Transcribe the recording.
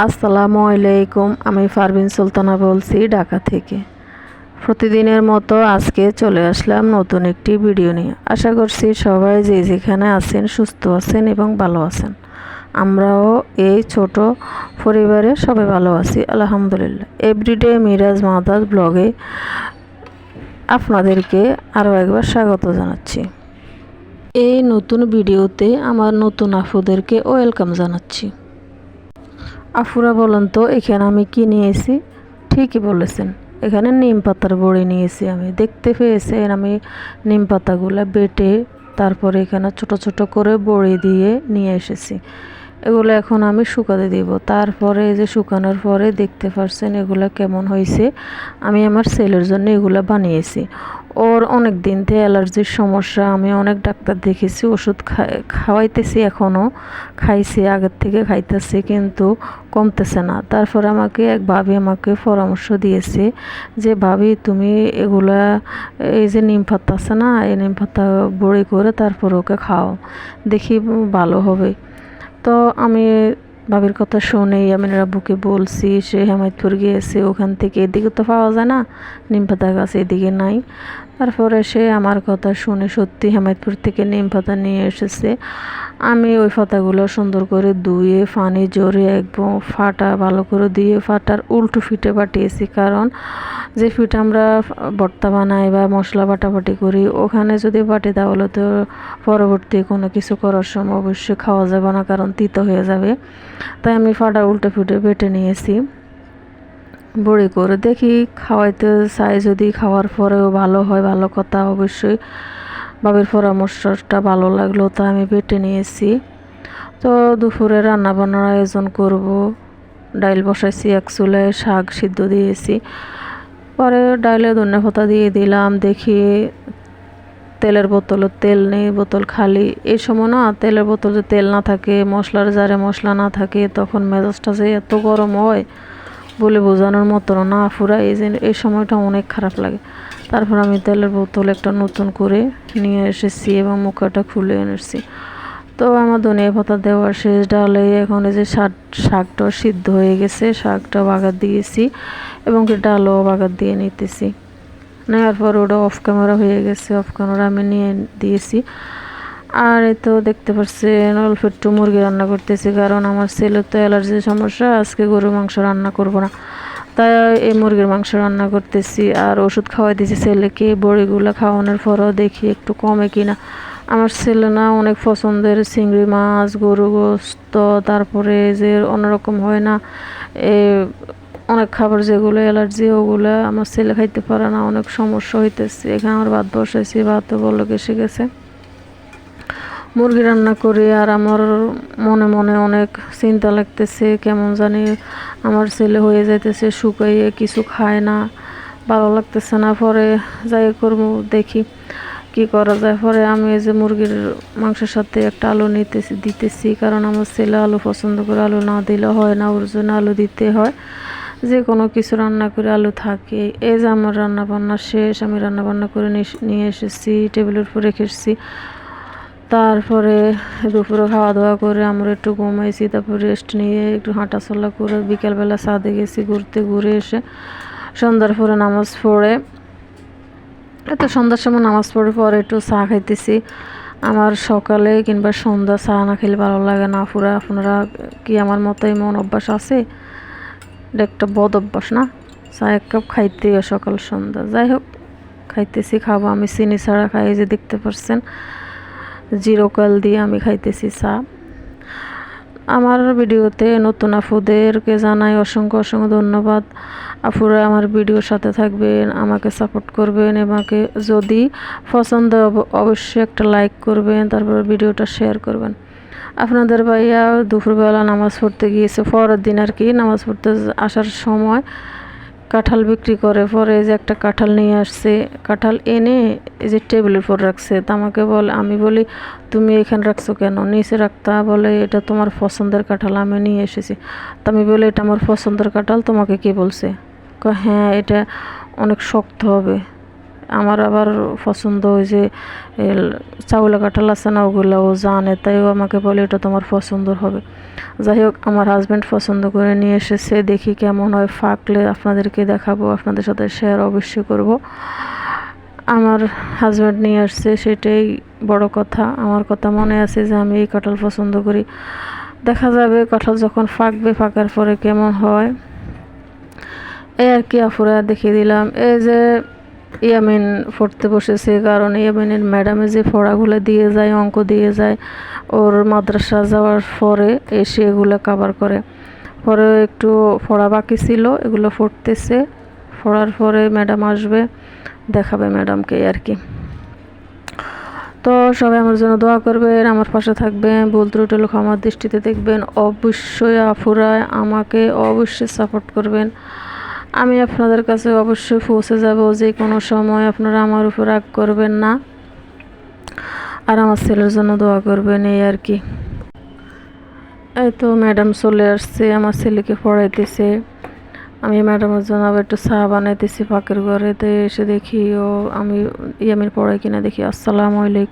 আসসালামু আলাইকুম, আমি পারভিন সুলতানা বলছি ঢাকা থেকে। প্রতিদিনের মতো আজকে চলে আসলাম নতুন একটি ভিডিও নিয়ে। আশা করছি সবাই যে যেখানে আছেন, সুস্থ আছেন এবং ভালো আছেন। আমরাও এই ছোট পরিবারে সবাই ভালো আছি, আলহামদুলিল্লাহ। এভরিডে মিরাজ মাদাস ব্লগে আপনাদেরকে আরও একবার স্বাগত জানাচ্ছি। এই নতুন ভিডিওতে আমার নতুন আফুদেরকে ওয়েলকাম জানাচ্ছি। আফুরা বলেন তো, এখানে আমি কি নিয়েছি? ঠিকই বলেছেন, এখানে নিম পাতার বড়ি নিয়েছি আমি। দেখতে পেয়েছেন, আমি নিম পাতাগুলো বেটে তারপরে এখানে ছোট ছোট করে বড়ি দিয়ে নিয়ে এসেছি। এগুলো এখন আমি শুকাতে দিব। তারপরে এই যে শুকানোর পরে দেখতে পারছেন এগুলো কেমন হয়েছে। আমি আমার ছেলের জন্য এগুলো বানিয়েছি। ওর অনেক দিন থেকে অ্যালার্জির সমস্যা, আমি অনেক ডাক্তার দেখেছি ওষুধ খাওয়াইতেছি এখনও খাইছি, আগের থেকে খাইতেছি, কিন্তু কমতেছে না। তারপর আমাকে এক ভাবি আমাকে পরামর্শ দিয়েছে যে, ভাবি, তুমি এগুলা, এই যে নিম পাতা আছে না, এই নিম পাতা বড়ি করে তারপর ওকে খাও দেখি ভালো হবে। তো আমি ভাবির কথা শুনেই আমি রাব্বুকে বলছি, সে হেমায়তপুর গিয়েছে, ওখান থেকে এদিকে তো পাওয়া যায় না নিম পাতা গাছ এদিকে নাই। তারপরে সে আমার কথা শুনে সত্যি হেমায়তপুর থেকে নিম পাতা নিয়ে এসেছে। আমি ওই পাতাগুলো সুন্দর করে ধুয়ে, পানি জড়িয়ে একদম ফাটা, ভালো করে দিয়ে ফাটার উল্টো ফিটে পাঠিয়েছি। কারণ যে ফিট আমরা ভর্তা বানাই বা মশলা বাটাবাটি করি, ওখানে যদি পাটি তাহলে তো পরবর্তী কোনো কিছু করার সময় অবশ্যই খাওয়া যাবে না, কারণ তিতো হয়ে যাবে। তাই আমি ফাটা উল্টো ফিটে বেটে নিয়েছি। বড়ি করে দেখি খাওয়াইতে চাই যদি খাওয়ার পরেও ভালো হয়, ভালো কথা অবশ্যই। বাবির পরামর্শটা ভালো লাগল তা আমি বেটে নিয়েছি। তো দুপুরে রান্না বান্নার আয়োজন করব। ডাইল বসাইছি, এক চুলে শাক সিদ্ধ দিয়েছি। পরে ডাইলে ধনে দিয়ে দিলাম, দেখি তেলের বোতল, তেল নেই, বোতল খালি। এই সময় না তেলের বোতলে তেল না থাকে, মশলার জারে মশলা না থাকে, তখন মেজাজটা যে এত গরম হয় বলে বোঝানোর মতো না। ফুরা, এই যে এই সময়টা অনেক খারাপ লাগে। তারপর আমি তেলের বোতল একটা নতুন করে নিয়ে এসেছি এবং মুখাটা খুলে এনেছি। তো আমার ধনিয়া পাতা দেওয়ার শেষ ডালে এখন এই যে শাক, শাকটা সিদ্ধ হয়ে গেছে। শাকটা বাগার দিয়েছি এবং ডালও বাগার দিয়ে নিতেছি। নেওয়ার পর ওটা অফ ক্যামেরা হয়ে গেছে অফ ক্যামেরা আমি নিয়ে দিয়েছি। আর এই তো দেখতে পাচ্ছেন অল্প একটু মুরগি রান্না করতেছি, কারণ আমার ছেলের তো অ্যালার্জির সমস্যা, আজকে গরুর মাংস রান্না করব না। তাই এই মুরগির মাংস রান্না করতেছি, আর ওষুধ খাওয়াই দিয়েছি ছেলেকে, বড়িগুলো খাওয়ানোর পরও দেখি একটু কমে কিনা। আমার ছেলে না, অনেক পছন্দের চিংড়ি মাছ গরু গোস্ত, তারপরে যে অন্যরকম হয় না, এ অনেক খাবার যেগুলো, অ্যালার্জি, ওগুলো আমার ছেলে খাইতে পারে না, অনেক সমস্যা হইতেছে। এখানে আমার ভাত বসাইছি, ভাত বলো এসে গেছে। মুরগি রান্না করি আর আমার মনে মনে অনেক চিন্তা লাগতেছে, কেমন জানি আমার ছেলে হয়ে যাইতেছে, শুকাইয়ে কিছু খায় না, ভালো লাগতেছে না। পরে যাই করব, দেখি কি করা যায়। পরে আমি এই যে মুরগির মাংসের সাথে একটা আলু নিতেছি, দিতেছি, কারণ আমার ছেলে আলু পছন্দ করে আলু না দিলে হয় না, ওর জন্য আলু দিতে হয়। যে কোনো কিছু রান্না করে আলু থাকে। এই যে আমার রান্না বান্না শেষ, আমি রান্না বান্না করে নিয়ে এসেছি টেবিলের উপর রেখে এসেছি। তারপরে দুপুরে খাওয়া দাওয়া করে আমরা একটু ঘুমাইছি, তারপর রেস্ট নিয়ে একটু হাঁটাচলা করে বিকেলবেলা ছাদে গেছি, ঘুরতে ঘুরে এসে সন্ধ্যার পরে নামাজ পড়ে। এত সন্ধ্যার সময় নামাজ পড়ে পরে একটু চা খাইতেছি। আমার সকালে কিংবা সন্ধ্যা চা না খেলে ভালো লাগে না। পুরা আপনারা কি আমার মতো এমন অভ্যাস আছে? এটা একটা বদ অভ্যাস না? চা এক কাপ খাইতে সকাল, সন্ধ্যা। যাই হোক, খাইতেছি খাব আমি চিনি ছাড়া খাই যে দেখতে পারছেন জিরোকাল দিয়ে আমি খাইতেছি চা। আমার ভিডিওতে নতুন আফুদেরকে জানাই অসংখ্য অসংখ্য ধন্যবাদ। আফুরা আমার ভিডিওর সাথে থাকবেন, আমাকে সাপোর্ট করবেন, আমাকে যদি পছন্দ অবশ্যই একটা লাইক করবেন, তারপর ভিডিওটা শেয়ার করবেন। আপনাদের ভাইয়া দুপুরবেলা নামাজ পড়তে গিয়েছে, পরের দিন আর কি নামাজ পড়তে আসার সময় কাঁঠাল বিক্রি করে, পরে যে একটা কাঁঠাল নিয়ে আসছে, কাঁঠাল এনে এই যে টেবিলের উপর রাখছে তা আমাকে বলে, আমি বলি, তুমি এখানে রাখছো কেন? নিচে রাখতা, বলে, এটা তোমার পছন্দের কাঁঠাল, আমি নিয়ে এসেছি। তা আমি বলি, এটা আমার পছন্দের কাঁঠাল, তোমাকে কে বলছে? হ্যাঁ এটা অনেক শক্ত হবে। আমার আবার পছন্দ ওই যে চাউলা কাঁঠাল আছে না, ওগুলো জানে, তাই ও আমাকে বলে, এটা তোমার পছন্দ হবে। যাই হোক, আমার হাজব্যান্ড পছন্দ করে নিয়ে এসেছে, দেখি কেমন হয়, ফাঁকলে আপনাদেরকে দেখাবো, আপনাদের সাথে শেয়ার অবশ্যই করব। আমার হাজব্যান্ড নিয়ে আসছে, সেটাই বড় কথা। আমার কথা মনে আছে যে, আমি এই কাঁঠাল পছন্দ করি। দেখা যাবে, কাঁঠাল যখন ফাঁকবে, ফাঁকার পরে কেমন হয়। এই আর কি আফুরা দেখিয়ে দিলাম। এই যে ইয়ামিন পড়তে বসেছে, কারণ ইয়ামিনের ম্যাডামে যে পড়াগুলো দিয়ে যায়, অঙ্ক দিয়ে যায়, ওর মাদ্রাসা যাওয়ার পরে এসে এগুলো কাবার করে। পরে একটু পড়া বাকি ছিল, এগুলো পড়তেছে। পড়ার পরে ম্যাডাম আসবে, দেখাবে ম্যাডামকে আর কি। তো সবাই আমার জন্য দোয়া করবেন, আমার পাশে থাকবেন, ভুল ত্রুটি লোক আমার দৃষ্টিতে দেখবেন। অবশ্যই আফুরায় আমাকে অবশ্যই সাপোর্ট করবেন। আমি আপনাদের কাছে অবশ্যই পৌঁছে যাব, যে কোনো সময় আপনারা আমার উপর রাগ করবেন না। আর আমার ছেলের জন্য দোয়া করবেন, এই আর কি। এই তো ম্যাডাম চলে আসছে, আমার ছেলেকে পড়াইতেছে। আমি ম্যাডামের জন্য আবার একটু চা বানাইতেছি পাকের ঘরেতে এসে দেখি ও, আমি ইয়ামির পড়াই কিনা দেখি, আসসালামু আলাইকুম।